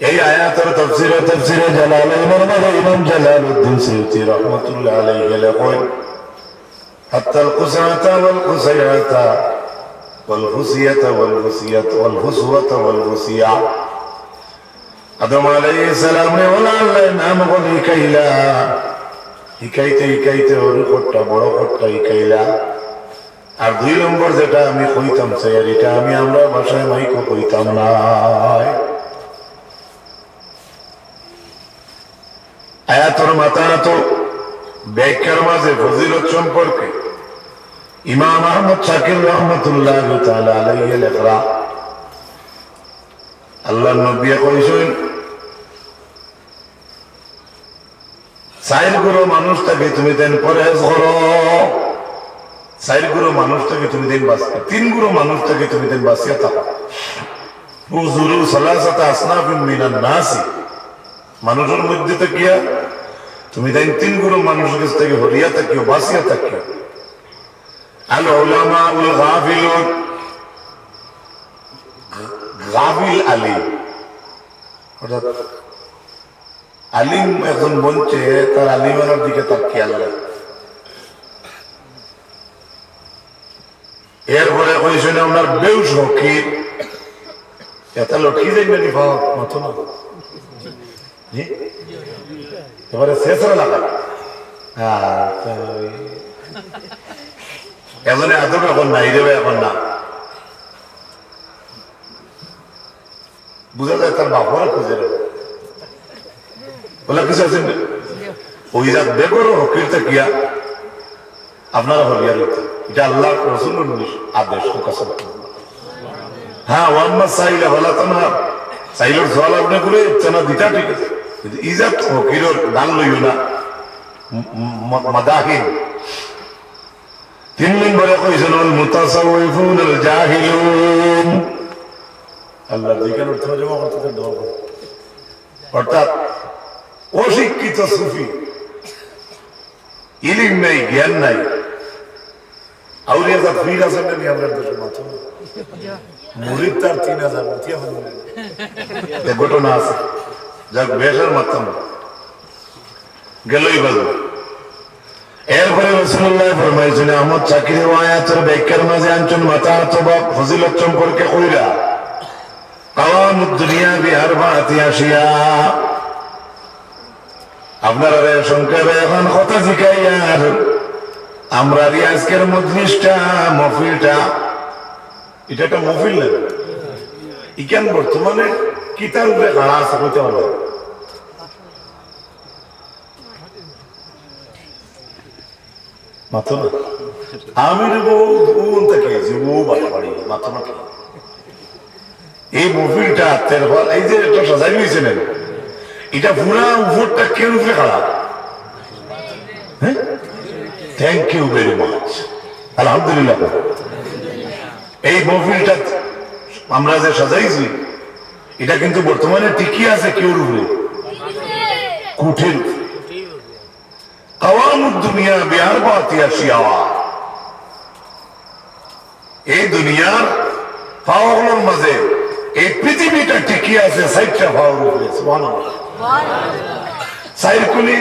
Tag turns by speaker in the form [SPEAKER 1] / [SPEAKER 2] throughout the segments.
[SPEAKER 1] এই আয়াতের তফসিরে তফসিরে জালালাইনের মধ্যে ইমাম জালালউদ্দিন সিউতি রহমাতুল্লাহ আলাইহি লেখেন حتى القسعة والقسيعة والغسية والغسية والغسوة والغسيع আদম আলাইহিস সালাম রে ওলা আল্লাহ নাম বলি কাইলা হিকাইতে হিকাইতে ওর কোটটা বড় কোটটা হিকাইলা আর দুই নম্বর যেটা আমি কইতাম স্যার এটা আমি আমরা ভাষায় মাইকো কইতাম না আয়াতর মাথা তো ব্যাখ্যার মাঝে ফজিলত সম্পর্কে ইমাম আহমদ শাকির রহমতুল্লাহ আলাইহি লেখরা আল্লাহ নবী কইছেন চাইর গুরু মানুষটাকে তুমি দেন পরেজ করো। চাইর গুরু মানুষটাকে তুমি দেন বাস তিন গুরু মানুষটাকে তুমি দেন বাসিয়া থাকো। উজুরু সালাসাতা আসনাফিন মিনান নাসি। মানুষের মধ্যে থাকিয়া, তুমি দেন তিন গুরু মানুষের কাছ থেকে হরিয়া থাকিও বাসিয়া থাকিও। এরপরে কইছেন আপনার বেউস হকির এটা লটকি যাইবে নি পাওয়া মতো না? এবারে লাগা হ্যাঁ ওই- এজনে আদব এখন নাই দেবে এখন না। বুঝা যায় তার বাপরা খুঁজে দেবে বলে কিছু আছেন ওই যা বেগর হকিরটা কিয়া আপনারা হরিয়া লোক এটা আল্লাহ রসুল আদেশ কাছে হ্যাঁ ওয়াম্মা সাইলা হলা তানহা সাইলের জল আপনি করে চেনা দিতা ঠিক আছে। কিন্তু ইজাত হকিরর দান লইও না। মাদাহিন। তিন নম্বরে কইছেন আল মুতাসাউফুন আল জাহিলুন। আল্লাহ দিকের তর্জমা করতে দোয়া করো। অর্থাৎ অশিক্ষিত সুফি ইলিম নাই জ্ঞান নাই। আউলিয়া যা ফির আছে না আমরা দেশে মাত্র মুরিদ তার তিন হাজার ঘটনা আছে। যাক বেশের মাত্রাম গেলই বাজু এরপরে রসুল্লাহ ফরমাইছেন আমার চাকরি আয়াতের ব্যাখ্যার মাঝে আঞ্চন মাথা অথবা ফজিলত সম্পর্কে কইরা। কাওয়াম দুনিয়া বিহার আসিয়া। আপনারা সংক্ষেপে এখন কথা শিখাইয়ার আমরা আজকের মজলিসটা মফিলটা এটা একটা মফিল ইকেন বর্তমানে কিতার উপরে খাড়া আছে, কইতে পারবে মাথো না? আমি বাড়ি মাথো না এই মফিলটা এই যে একটা সাজাই এটা পুরা উপরটা কেন উপরে খারাপ হ্যাঁ? থ্যাংক ইউ ভেরি মাচ আলহামদুলিল্লাহ। এই মহফিলটা আমরা যে সাজাইছি এটা কিন্তু বর্তমানে টিকি আছে উপরে কুঠের দুনিয়া বিহার এই দুনিয়ার মাঝে এই পৃথিবীটা আছে সাইরকুলি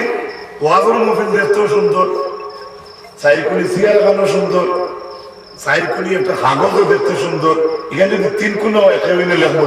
[SPEAKER 1] মুফিল দেখতেও সুন্দর। সাইরকুলি সিয়ার সুন্দর। সাইরকুলি একটা কাগজও দেখতে সুন্দর। এখানে তিন কোনো একেবারে লেখবো।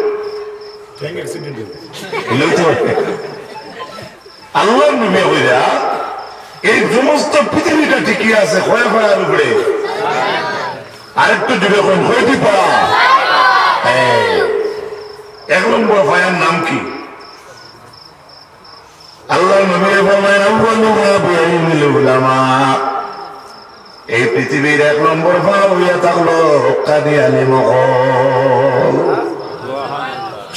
[SPEAKER 1] আল্লাহ নবী হইরা এই সমস্ত পৃথিবীটা ঠিকই আছে ক্ষয় ক্ষয়ার উপরে। আরেকটু জুড়ে কোন হইতে পারা এক নম্বর ফায়ার নাম কি? আল্লাহ নবী ফরমায় উলামা। এই পৃথিবীর এক নম্বর ফাও হইয়া থাকল কাদি আলিম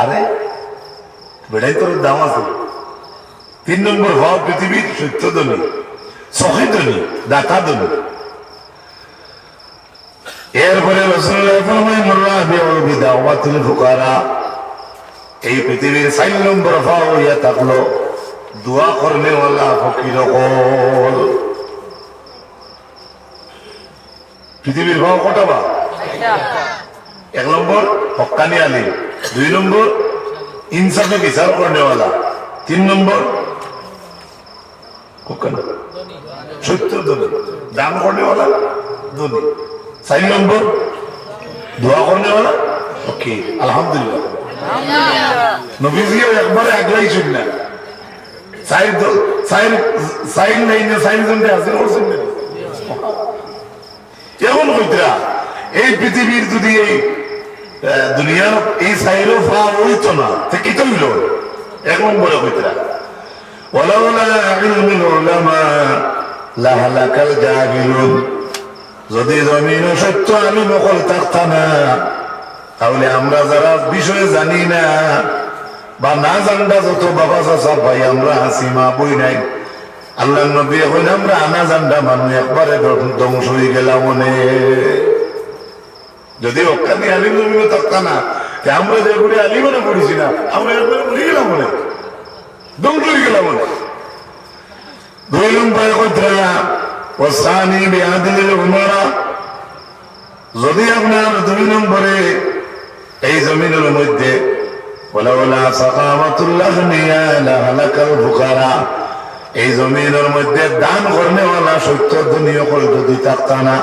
[SPEAKER 1] আরে বেড়াই তোর দাম আছে। তিন নম্বর ভাব পৃথিবীর সত্য ধনী সহে ধনী দাতা ধনী। এরপরে এই পৃথিবীর চার নম্বর ভাব হইয়া থাকল দোয়া করনেওয়ালা ফকির পৃথিবীর ভাব কটা বা? এক নম্বর হকানি আলী দুই নম্বর, ইনসাফে বিচার করনেওয়ালা তিন নম্বর সত্য ধনী। দান করনেওয়ালা ধনী। চার নম্বর, দোয়া ওকে, আলহামদুলিল্লাহ। নবীজিও একবারে আগলাই শুন না। সাইড সাইড সাইড নাই না সাইড জনটা আছে করছেন না। এমন এই পৃথিবীর যদি এই দুনিয়ার এই সাইডও ফা হইতো না, তে কি তো হইল? এক নম্বরে হইতরা ওলাউলা ইলমুল উলামা লাহালাকাল জাহিলুন। যদি জমিন সত্য আমি নকল থাকতাম না, তাহলে আমরা যারা বিষয়ে জানি না, বা না জানবা যত বাবা চাচা ভাই, আমরা হাসি মা বই নাই। আল্লাহ নবী এখন আমরা আনা জানডা মানুষ একবারে ধ্বংস হয়ে গেলাম মনে যদি অক্কানি আলিম জমিনে থাকতা না আমরা যে করে আলিমানে পড়েছি না, আমরা একবারে মরে গেলাম মনে ধ্বংস হয়ে গেলাম মনে দুই নম্বর কথা ওসানি বিআদিল উমারা। যদি আপনার দুই নম্বরে এই জমিনের মধ্যে ওলাওলা সাকামাতুল্লাহ নিয়া লাহালাকাল ফুকারা। এই জমিনের মধ্যে দান করনেওয়ালা সত্য দুনিয়া করে যদি থাকতা না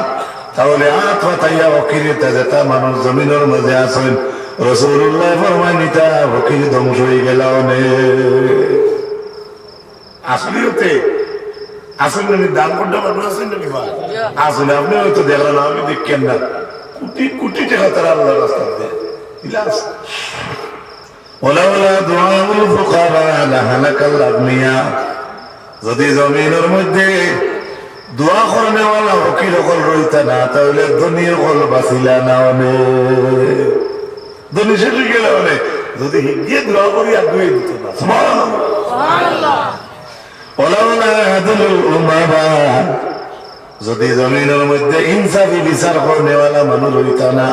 [SPEAKER 1] তাহলে আত পাতাইয়া অকিরিতে যেটা মানুষ জমিনের মধ্যে আসেন রসুল্লাহ ফরমানিতা ফকির ধ্বংস হয়ে গেল আসলে হতে আসলে আমি দান করতে পারবো আসেন নাকি ভাই আসলে আপনি হয়তো দেখলেন আমি দেখেন না কোটি কোটি টাকা তারা আল্লাহ রাস্তা দেয় বিলাস ولولا دعاء الفقراء لهلك الأغنياء যদি জমিনের মধ্যে দোয়া করনেওয়ালা ফকির হল রইতা না তাহলে ধনী হল বাঁচিলা না অনেক ধনী শেষ গেলে অনেক যদি হিন্দিয়ে দোয়া করি আগুয়ে দিত না সুবহানাল্লাহ। ওলাওলা আদলুল উমারা যদি জমিনের মধ্যে ইনসাফি বিচার করনেওয়ালা মানুষ হইতা না।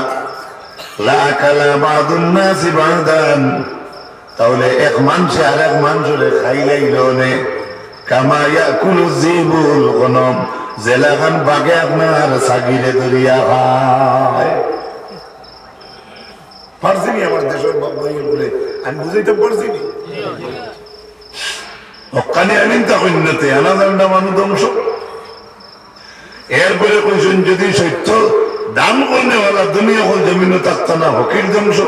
[SPEAKER 1] তাহলে এক মানুষে আর এক মানুষের খাইলাইল নে কামা ইয়াকুলু জিবুল গনম। জেলাখান বাগে আপনার সাগিরে দরিয়া খায় পারছি নি আমার দেশের বাবাই বলে? আমি বুঝাইতে পারছি নি? হকানি তা জান্ডা মানুষ ধ্বংস। এরপরে কইছেন যদি সত্য দান করনেওয়ালা দুনিয়া হল জমিনে থাকত না হকির ধ্বংস।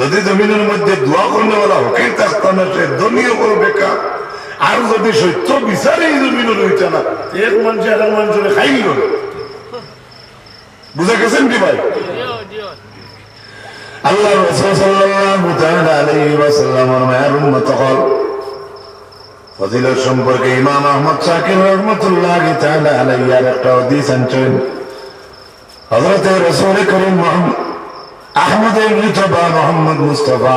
[SPEAKER 1] যদি জমিনের মধ্যে দোয়া করনেওয়ালা হকির থাকত না সে হল বেকার। আর যদি সত্য বিচারে এই না, এক মানুষ আর এক খাইল বুঝা গেছেন কি ভাই? আল্লাহ রসুল একটা হাদিস আনছেন। হযরত রাসূল করিম মুহাম্মদ আহমদ মুজতবা মোহাম্মদ মুস্তাফা।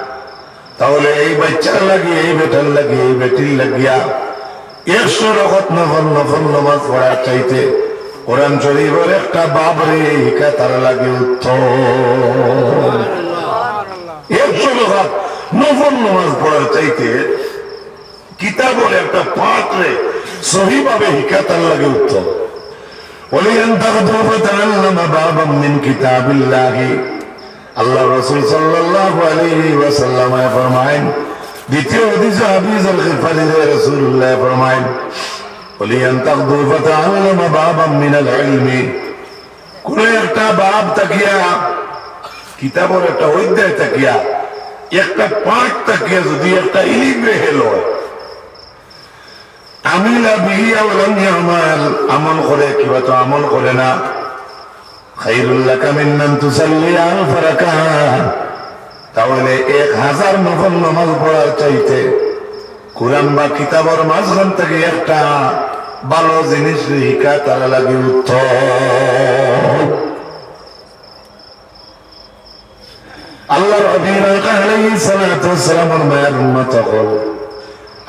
[SPEAKER 1] তাহলে এই বাচ্চার লাগিয়ে এই বেটার লাগিয়ে এই বেটির লাগিয়া একশো রকত নফল নফল নমাজ পড়ার চাইতে কোরআন শরীফের একটা বাপ রে হিকা তার লাগে উত্তম একশো রকত নফল নমাজ পড়ার চাইতে কিতাবর একটা পাঠ রে সহিভাবে হিকা তার লাগে উত্তম ولين تغدوا فتعلم بابا من كتاب الله আল্লাহ রসুল সাল্লাল্লাহু আলাইহি ওয়াসাল্লাম ফরমায়েন। দ্বিতীয় আল খিফালি রাসূলুল্লাহ ফরমায়েন বলি আন বাবাম কোন একটা বাব তাকিয়া, কিতাবের একটা অধ্যায় তাকিয়া, একটা পাঠ তাকিয়া যদি একটা ইলিম রেহে লয় আমিলা বিহিয়া ওলাম ইয়ামাল, আমল করে, কিবা তো আমল করে না। খাইরুল মিন্নান তুসাল্লি আলফ রাকাত তাহলে এক হাজার নফল নামাজ পড়ার চাইতে কোরআন বা কিতাবের মাঝখান থেকে একটা ভালো জিনিস শিখা তারা লাগে উত্তম। আল্লাহর ওয়াসসালামের মায়ের উম্মত হল।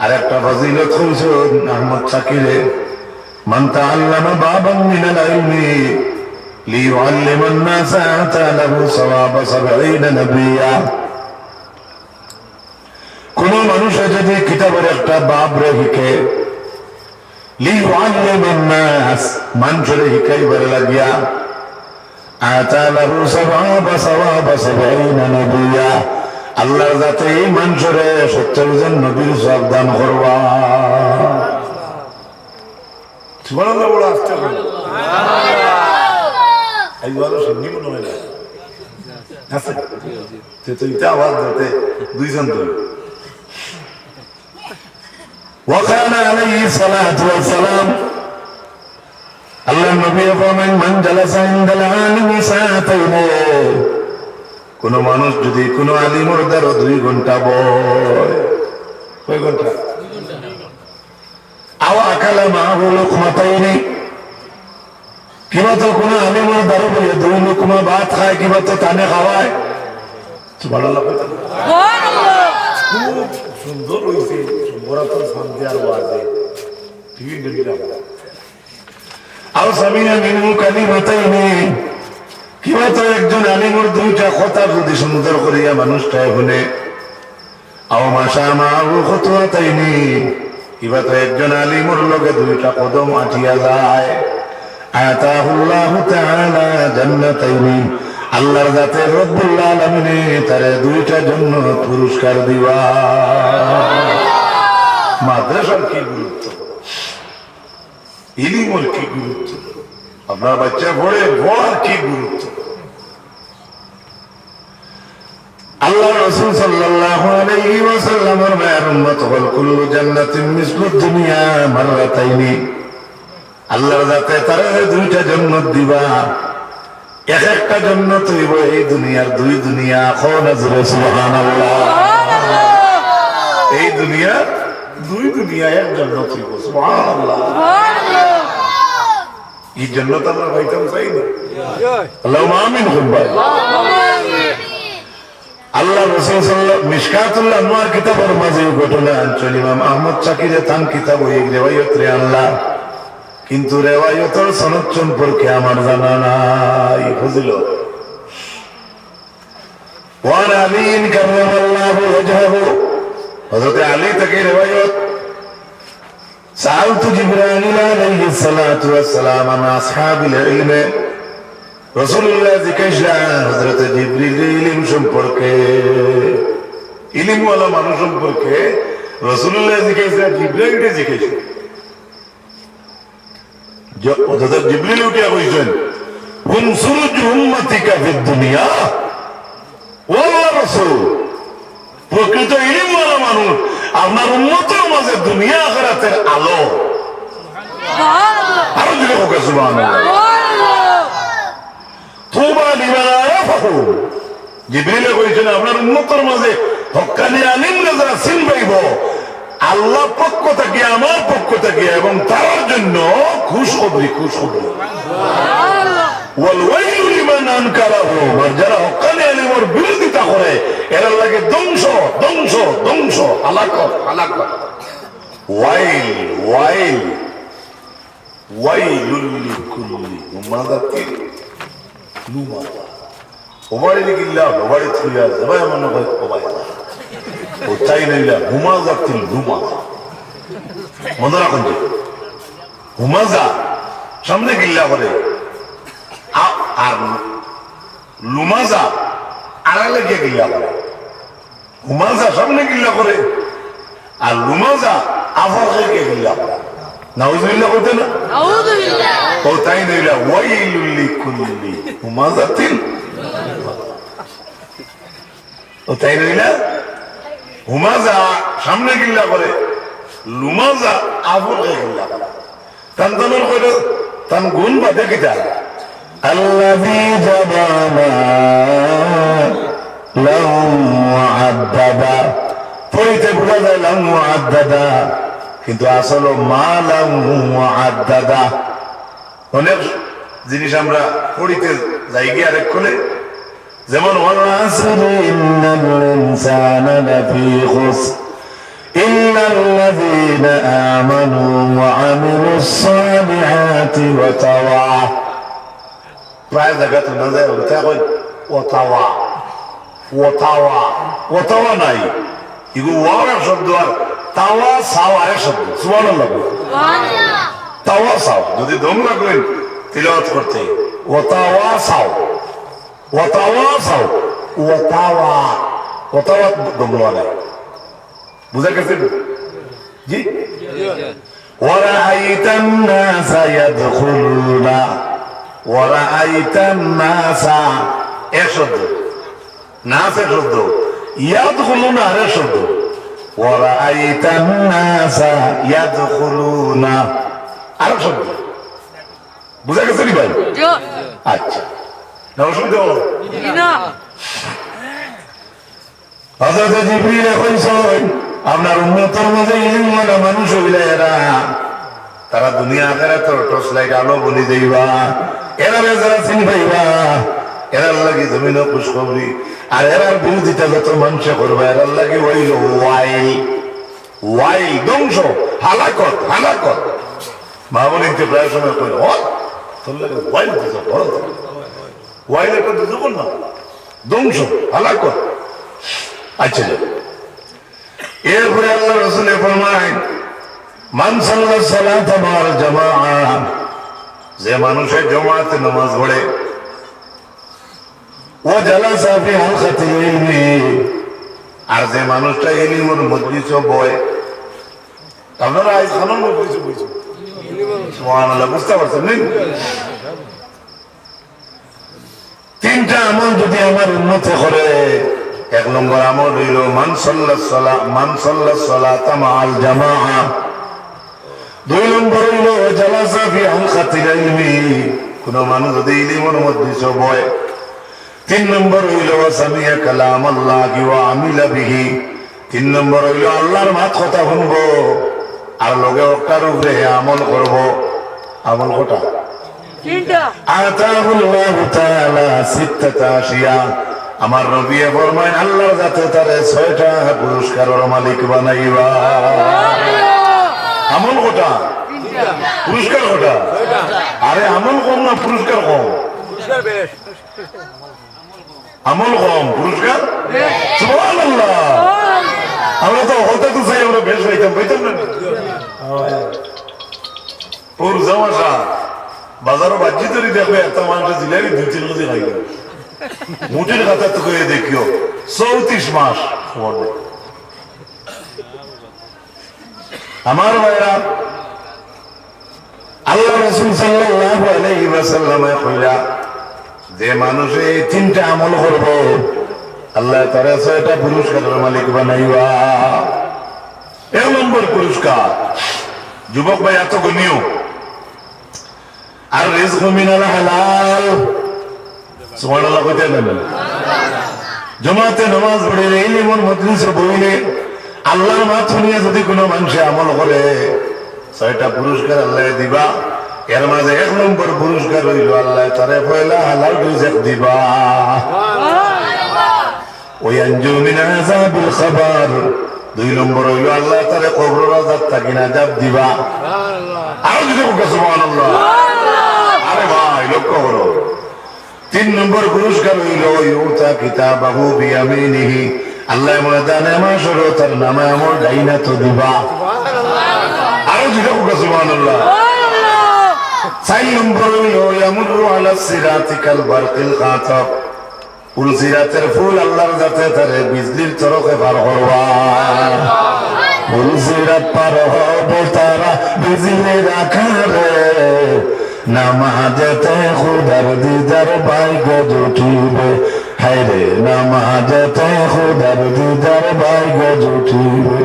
[SPEAKER 1] আর একটা ফজিলত হইছে আহমদ শাকিরে মান তাআল্লামা বাবান মিনাল ইলমি লিয়ুআল্লিমা الناس আতা লাহু সওয়াব 70 নবিয়া কোন মানুষ যদি কিতাবের একটা বাব রে শিখে লিয়ুআল্লিমা الناس মানুষের শিখাইবার লাগিয়া আতা লাহু সওয়াব সওয়াব 70 নবিয়া আল্লাহর যাতে এই মানুষরে সত্তর জন নবীর সব দান করবা সুবহানাল্লাহ বড় আসতে হবে এইবার শুনি মনে হয় না আছে তে তো এটা আওয়াজ দিতে দুইজন ধরে وكان عليه الصلاة والسلام الله النبي فمن من جلس عند العالم ساعتين কোন মানুষ যদি কোন আলিমর দ্বারা দুই ঘন্টা বয় কয় ঘন্টা আওয়া আকালা মা হলো ক্ষমতাইনি কিবা তো কোন আলিমর দ্বারা বলে দুই লোকমা ভাত খায় কিবা তো টানে খাওয়ায় সুবহানাল্লাহ কইতে খুব সুন্দর হইছে বরাতর শান্তি আর ওয়াজে গেলিরা আও সামিনা মিনু কালিমাতাইনি কিবা তো একজন আলিমর দুইটা কথা যদি সুন্দর করিয়া মানুষটা শুনে। আও মাসা মা খতুয়া তাইনি কিবা তো একজন আলিমর লগে দুইটা কদম আঠিয়া যায়। আতাহুল্লাহু তাআলা জান্নাতাইনি আল্লাহর যাতে রব্বুল আলামিনে তারে দুইটা জন্য পুরস্কার দিবা। মাদ্রাসার কি গুরুত্ব? ইলিমর কি গুরুত্ব? আপনার বাচ্চা পড়ে পড়ার কি গুরুত্ব? আল্লাহ রসুল সাল্লাল্লাহু আলাইহি ওয়াসাল্লামের মায়ের উম্মত হল কুল্লু জান্নাতিন মিসলু দুনিয়া মাররাতাইনি। আল্লাহর যাতে তারা দুইটা জান্নাত দিবা। এক একটা জান্নাত হইব এই দুনিয়ার দুই দুনিয়া। সুবহানাল্লাহ। এই দুনিয়া দুই দুনিয়া এক হইব সুবহানাল্লাহ। এই জান্নাত আমরা পাইতাম চাই না আল্লাহ আমিন ভাই। আল্লাহ রসুল সাল্লাহ মিশকাতুল্লাহ নোয়ার কিতাবের মাঝে ঘটনা ইমাম আহমদ চাকিরে তান কিতাব ওই রেওয়ায়ত রে আল্লাহ। কিন্তু রেওয়ায়ত সনদ সম্পর্কে আমার জানা নাই। বুঝল ওয়ান আমিন ওয়াজহু হযরত আলী রেওয়ায়ত। সালতু জিবরাইল আলাইহি সালাতু সালাম আন আসহাবিল রাসূলুল্লাহ হযরত জিবরিল ইলম সম্পর্কে। ইলমওয়ালা মানুষ সম্পর্কে রাসূলুল্লাহ জিজ্ঞাসা জিবরাইলকে জিজ্ঞাসা হজরত জিবরিল উঠিয়া কইছেন হুম সুরুজ উম্মতিকা ফিদ দুনিয়া? ওয়া রাসূল প্রকৃত ইলিমওয়ালা মানুষ আপনার উম্মতের মাঝে দুনিয়া আখিরাতের আলো। আরও দিলে হোক সুবহানাল্লাহ। তুবা লিমান আরাফাহু জিবরিলে কইছেন আপনার উম্মতের মাঝে হক্কানি আলিম যারা চিন পাইব? আল্লাহ পক্ষ থেকে, আমার পক্ষ থেকে এবং তার জন্য খুশ খবরি খুশ খবরি ওয়ালওয়াইলু লিমান আনকারাহু, আর যারা হক্কানি আলিমের বিরোধিতা করে, এরা লাগে ধ্বংস ধ্বংস ওয়াইল ওয়াইল গিল্লা থুইয়া মনে তাই রইলা হুমাজা তিল রুমা মনে রাখুন হুমাজা সামনে গিল্লা করে আর লুমাজা আড়ালে গিয়ে গিল্লা করে হুমাজা সামনে গিল্লা করে আর লুমাজা আফাকে গিয়ে গিল্লা করে না হুমাজা সামনে গিল্লা করে। লুমাজা আফরকে গিল্লা করে। তান তানোর করে তান গুণ বাদে কিতা? আল্লাযী জাবানা লাহু মুআদ্দাদা। পড়িতে বোঝা যায় লাহু মুআদ্দাদা। কিন্তু আসলে মা লাহু মুআদ্দাদা। অনেক জিনিস আমরা পড়িতে যাই গিয়ে আরেক খুলে। যেমন ওয়াল আসরি ইন্নাল ইনসানা লাফি খুসর إلا الذين آمنوا وعملوا الصالحات وتواصوا প্রায় জায়গাতে না যায় ওটা কই ওতাওয়া ওতাওয়া ওতাওয়া নাই এগুলো ওয়ার শব্দ আর তাওয়া সাওয়া এক শব্দ সুবহানাল্লাহ
[SPEAKER 2] سبحان الله
[SPEAKER 1] তাওয়া সাও যদি দম লাগবেন তিলাওয়াত করতে ওতাওয়া সাও ওতাওয়া সাও ওতাওয়া ওতাওয়া দম লাগে বুঝা গেছে জি ورأيت الناس يدخلون ورأيت الناس এসদ নাস এসদ يدخلون আর এসদ ورأيت الناس يدخلون আর শব্দ বুঝা গেছে নি ভাই
[SPEAKER 2] جو
[SPEAKER 1] আচ্ছা না অসুবিধা হলো হজরত জিবরিল এখন সময় আপনার উন্নতর মধ্যে ইলিমওয়ালা মানুষ হইলে এরা তারা দুনিয়া আকারে তোর টর্চ লাইট আলো বলি দেইবা। এরা যারা চিনি পাইবা এরার লাগি জমিন খুশখবরি। আর এরার বিরোধিতা যত মানুষে করবে এরার লাগি ওইল ওয়াইল। ওয়াইল ধ্বংস। হালাকত হালাকত। মা বলিতে প্রায় সময় কই হল দিতে ওয়াইল একটা দুজন না। ধ্বংস হালাকত আচ্ছা। এরপরে আল্লাহ রসুলের ফরমায়, মান সাল্লাহ সালাত আমার যে মানুষের জমাতে নামাজ পড়ে ও জালাসা ফি হালকাতিল ইলমি আর যে মানুষটা ইলমের মজলিস বয়, আপনারা আজ খানন মজলিস বইছো। সুবহানাল্লাহ, বুঝতে পারছেন তিনটা আমল যদি আমার উন্নতি করে, এক নম্বর আমল হইল মানসল্লা সলা মানসল্লা সলা তামাল জামা দুই নম্বর হইল কোন মানুষ যদি ইলমের মজলিস বয় তিন নম্বর হইল সামিয়া কালাম আল্লাহ ওয়া আমিলা বিহি। তিন নম্বর হইল, আল্লাহর মাত কথা শুনব। আর লগে অকার উপরে আমল করব। আমল কটা? আমার নবী ফরমায় আল্লাহর যাতে তারে ছয়টা পুরস্কারের মালিক বানাইবা। আমল কটা? পুরস্কার কটা? আরে আমল কম না পুরস্কার কম? আমল কম পুরস্কার? আমরা তো হতে তো চাই আমরা বেশ পাইতাম পাইতাম না? ওর জামাশা বাজারও বাজ্যি তরি দেখবে একটা মানুষ জিলাপি দুই তিন কেজি খাই মুটির কথা তো করে দেখিও, চৌত্রিশ মাস। আমার ভাইরা, আল্লাহ রসুল সাল্লাল্লাহু আলাইহি ওয়াসাল্লামে কইলা যে মানুষে এই তিনটা আমল করব, আল্লাহ তারা ছয়টা পুরস্কারের মালিক বানাইবা এক নম্বর পুরস্কার যুবক ভাই এত গণীয় আর রিজকু মিনাল হালাল। সুবহানাল্লাহ কইতে না। জমাতে নামাজ পড়ে ইলমুল মজলিসে বইলে আল্লাহর মাত শুনিয়ে যদি কোনো মানুষে আমল করে ছয়টা পুরস্কার আল্লাহ দিবা। এর মাঝে এক নম্বর পুরস্কার হইল আল্লাহ তারে পয়লা হালাল রিজক দিবা। ওই আঞ্জুমিন আযাবিল খাবার। দুই নম্বর হইল আল্লাহ তারে কবর রাজাত থাকি না জাব দিবা। আরও যদি সুবহানাল্লাহ। আরে ভাই, লক্ষ্য করো। তিন নম্বর পুরস্কার হইল ইউতা কিতাবাহু বিয়ামিনিহি। আল্লাহ ময়দানে মাসর তার নামে আমার ডাইনা তো দিবা। আরও যেটা সুবহানাল্লাহ। চার নম্বর হইল আলা সিরাতিকাল বারকিল খাতাব। ফুল সিরাতের ফুল আল্লাহর যাতে তারে বিজলির চরকে পার করবা। ফুল সিরাত পার হবে তারা বিজলি রাখারে নামাজেতে খুদার দিদার বাইক জুটিবে। হায়রে, নামাজেতে খুদার দিদার বাইক জুটিবে।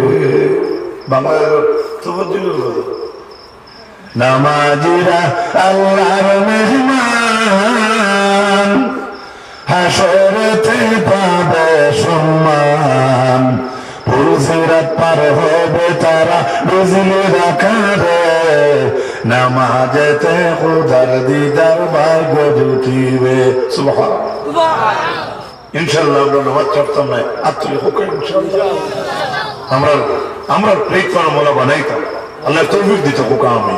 [SPEAKER 1] বাংলা নামাজিরা আল্লাহর মেহমান, হাসরতে পাবে সম্মান। পুরুষেরাত পার হবে তারা বুঝলে রাখারে। নামাজেতে খুদার দিদার ভাগ্য জুটিবে সুবহান ইনশাল্লাহ আমরা নামাজ চড়তাম না। হোক ইনশাল্লাহ আমরা আমরা মোলা বানাইতাম। আল্লাহ তৌফিক দিত কোকা আমি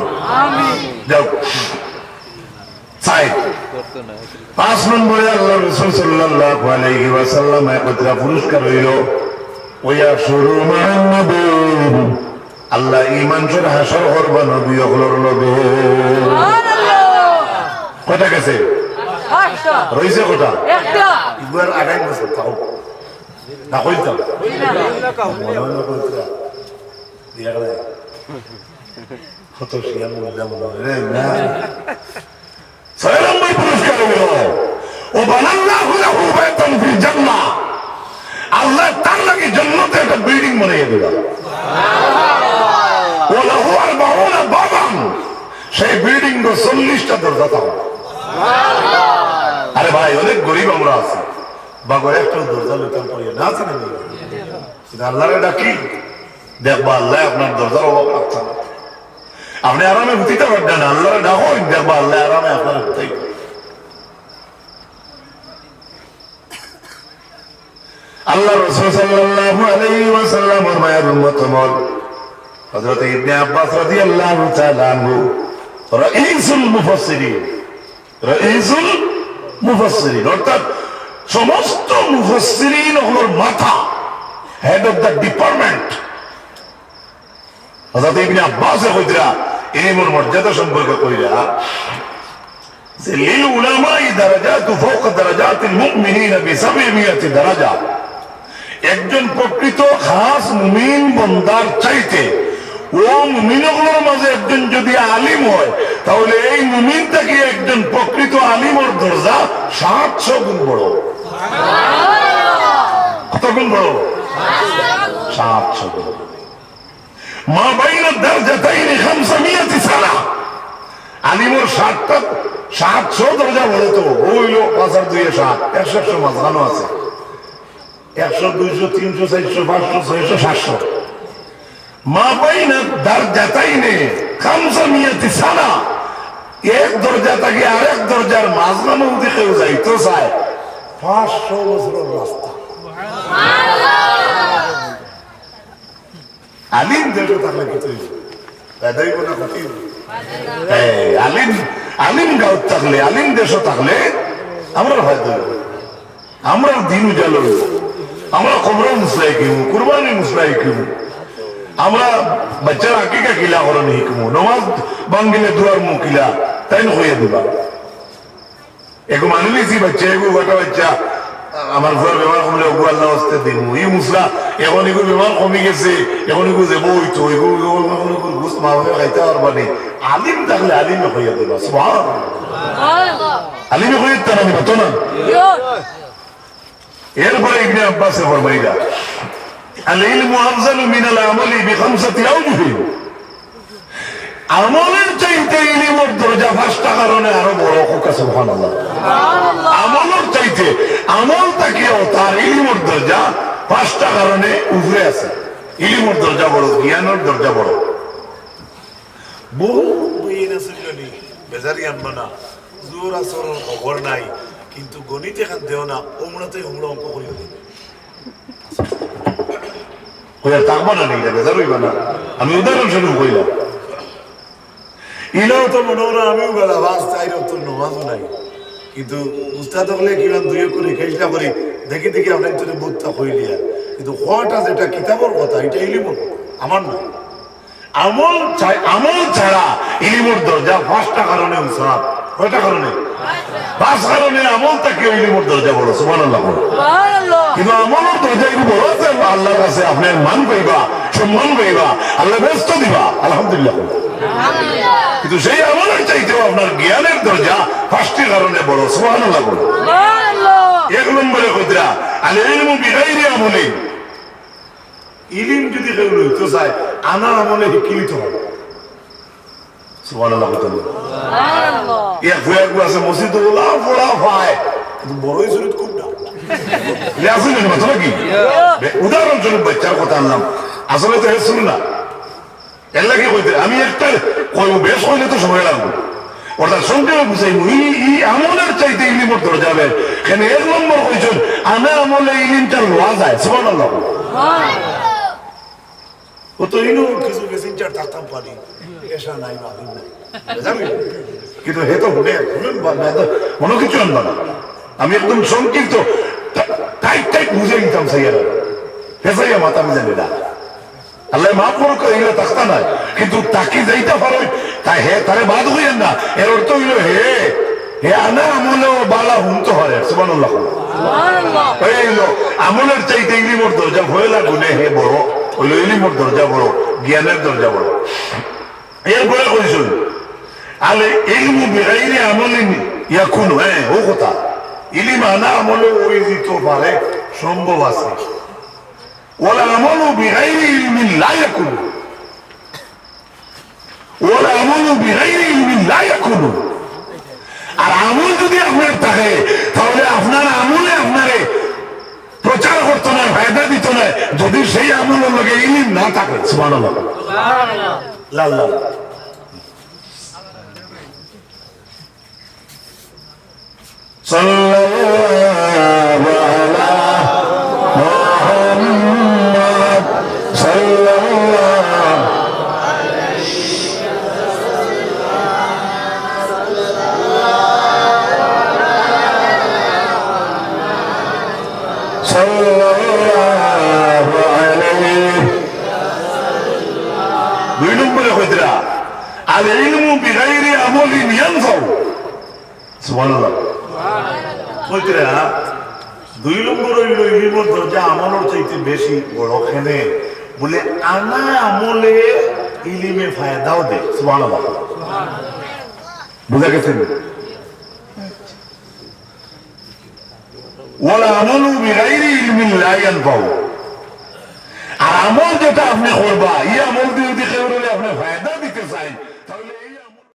[SPEAKER 1] যাও। পাঁচ নম্বরে আল্লাহ রসুল সাল্লাল্লাহু আলাইহি ওয়াসাল্লাম একত্রা পুরস্কার হইল। মানবিন আল্লাহ ইমান সর হাসর করবা নবী অগলর লবে কটা গেছে? রইছে কটা
[SPEAKER 2] একটা।
[SPEAKER 1] ইবার আগাই বছর তাও। না কইতাম। কত শিয়াম উদ্যাম রে না ছয় নম্বর পুরস্কার হইল ও বানাল্লাহু লাহু বাইতান ফিল জান্নাহ আল্লাহ তার লাগি জান্নাতে একটা বিল্ডিং বানিয়ে আরবাউনা সেই বিল্ডিং তো চল্লিশটা দরজা তাও আরে ভাই অনেক গরিব আমরা আছি। বাগর একটা দরজা লইতাম করিয়া না আছে না আল্লাহরে ডাকি দেখবা আল্লাহ আপনার দরজার অভাব রাখছেন আপনি আরামে উঠিতে পারবেন না। আল্লাহরে ডাকো দেখবা আল্লাহ আরামে আপনার উঠাই আল্লাহ রসুল সাল্লাল্লাহু আলাইহি ওয়াসাল্লামের মায়ের উম্মত মল হযরত ইবনে আব্বাস রাদিয়াল্লাহু তাআলা আনহু, রাইসুল মুফাসসিরিন রাইসুল মুফাসসিরিন, অর্থাৎ সমস্ত মুফাসসিরিন হলোর মাথা হেড অফ দ্য ডিপার্টমেন্ট হযরত ইবনে আব্বাস কইরা ইলমের মর্যাদা সম্পর্কে কইরা লিল উলামাই দারাজাত ফাওক দারাজাতিল মুমিনিন বি দারাজা একজন প্রকৃত খাস মুমিন বন্দার চাইতে। ও মুমিনগুলোর মাঝে একজন যদি আলিম হয়, তাহলে এই মুমিন থেকে একজন প্রকৃত আলিমর দরজা সাতশো গুণ বড়। কত গুণ বড়? সাতশো গুণ। মা বাইনা দরজাতাইনি খামসামিয়াতি সানা আলিমর সাতটা সাতশো দরজা বড় তো পাঁচ দুই সাত, একশো একশো মাঝখানো আছে। একশো, দুইশো, তিনশো, চারশো, পাঁচশো, ছয়শো, সাতশো। মা পাই না। এক দরজা থেকে আরেক দরজার মাঝখানে উঠে কেউ চায়, পাঁচশো বছরের রাস্তা। আলিম দেশে থাকলে আলিম আলিম থাকলে, আলিম দেশ থাকলে আমরা হয়তো আমরা দিন উজাল। আমরা কবর মুসলাই কিমু কুরবানি মুসলাই কিমু আমরা বাচ্চার আকিকা কিলা করণ শিকমু নমাজ বাঙ্গিলে দুয়ার মু কিলা তাই নকইয়া দিবা। এগো মানি লিছি বাচ্চা এগো গোটা বাচ্চা আমার ঘর বেমার কমলে ওগো আল্লাহ হস্তে দিমু। ই মুসলা এখন এগো বেমার কমি গেছে এখন এগো যে বই তো এগো গুস মাহবে খাইতে পারবানি আলিম থাকলে আলিমে কইয়া দিবা আলিমে কইয়া তারা নিবা তো না? এরপরে ইবনে আব্বাসে ফরমাইলা আল ইলমু আফজালু মিনাল আমালি বিখামসাতি আওজুহি আমলের চাইতে ইলমের দরজা পাঁচটা কারণে আরও বড় হোক সুবহানাল্লাহ।
[SPEAKER 2] সুবহানাল্লাহ।
[SPEAKER 1] আমলের চাইতে আমল তাকেও তার ইলমের দরজা পাঁচটা কারণে উপরে আছে। ইলমের দরজা বড় জ্ঞানের দরজা বড়। বহু বেজারি আনব না। জোর আসর খবর নাই। কিন্তু গণিত এখান দেও না ওমরাতে ওমরা অঙ্ক থাকব না। নেই বেজার হইবা না। আমি উদাহরণস্বরূপ কইলাম ইলাও তো মনে হয় আমিও বাস চাই তো নমাজও নাই। কিন্তু উস্তাদ হলে কিরম দুই করে চেষ্টা করি দেখি দেখি আপনার জন্য বুদ্ধা হইলিয়া কিন্তু হওয়াটা যেটা কিতাবর কথা এটা ইলিমর আমার না আমল চাই আমল ছাড়া ইলিমুর দরজা পাঁচটা কারণে উসাব কয়টা কারণে? আল্লাহর কাছে আপনার মান পাইবা সম্মান পাইবা আল্লাহ ব্যস্ত দিবা আলহামদুলিল্লাহ কিন্তু সেই আমলের চাইতেও আপনার জ্ঞানের দরজা পাঁচটি কারণে বড় বলো। এক নম্বরে আল ইলমু বিগাইরি আমলি ইলিম যদি কেউ লইতে চায় আনার আমলে শিক্ষিত হবে। সুবহানাল্লাহ।
[SPEAKER 2] সুবহানাল্লাহ।
[SPEAKER 1] এক ফুয়া একটু আছে মসজিদ ওলা ফোড়া ফায় কিন্তু বড়ই শরীর খুব ডাউন আসলে কথা কি? উদাহরণস্বরূপ বাচ্চার কথা আনলাম। আসলে তো হেসুন না। এর লাগে কইতে আমি একটা কইব বেশ কইলে তো সময় লাগবে। অর্থাৎ সঙ্গে বুঝাইব ই আমলের চাইতে ইলিমর ধরে যাবে কেন এক নম্বর কইছেন আনা আমলে ইলিমটা লোয়া যায় সুবহানাল্লাহ। ও তো ইনো কিছু বেশি চার থাকতাম পারি। এসা নাই বাকি নাই জানি? কিন্তু হে তো শুনে শুনেন বা না কোনো কিছু আনবা না। আমি একদম সংক্ষিপ্ত। টাইট টাইট বুঝে নিতাম সাইয়ারা। হেসাইয়া মাথা আমি জানি না। আল্লাহ মাফ করো এগুলো থাকতা নাই কিন্তু তাকে যাইতে পারো তাই হে তারে বাদ হইয়েন না। এর অর্থ হইল হে হে আনা আমলেও বালা পারে সুবহানাল্লাহ।
[SPEAKER 2] সুবহানাল্লাহ।
[SPEAKER 1] হইল আমলের চাইতে ইলিমর দরজা হইলা গুনে হে বড়। হইল ইলিমর দরজা বড় জ্ঞানের দরজা বড়। এরপরে কইছুন আলে ইলমু বিগাইরি আমলিন ইয়াকুন হ্যাঁ ও কথা ইলিম আনা আমলে ওই দিতে পারে সম্ভব আছে ওলা আমলু বিগাইরি ইলমিন লা ইয়াকুন ওলা আমলু বিগাইরি ইলমিন লা ইয়াকুন আর আমল যদি আপনার থাকে তাহলে আপনার আমলে আপনারে প্রচার করতো না ফায়দা দিত না যদি সেই আমলের লগে ইলিম না থাকে সুবহানাল্লাহ লাল লাল সাল্লাল্লাহু আলা বেশি বড় খেলে। বলে আনা আমলে ইলিমে ফায়দাও দে। সুবহানাল্লাহ। বুঝা গেছেন? ওয়ালা আমালু বিগাইরি ইলমিন লা ইয়ানফাউ। আমল যেটা আপনি করবা ই আমল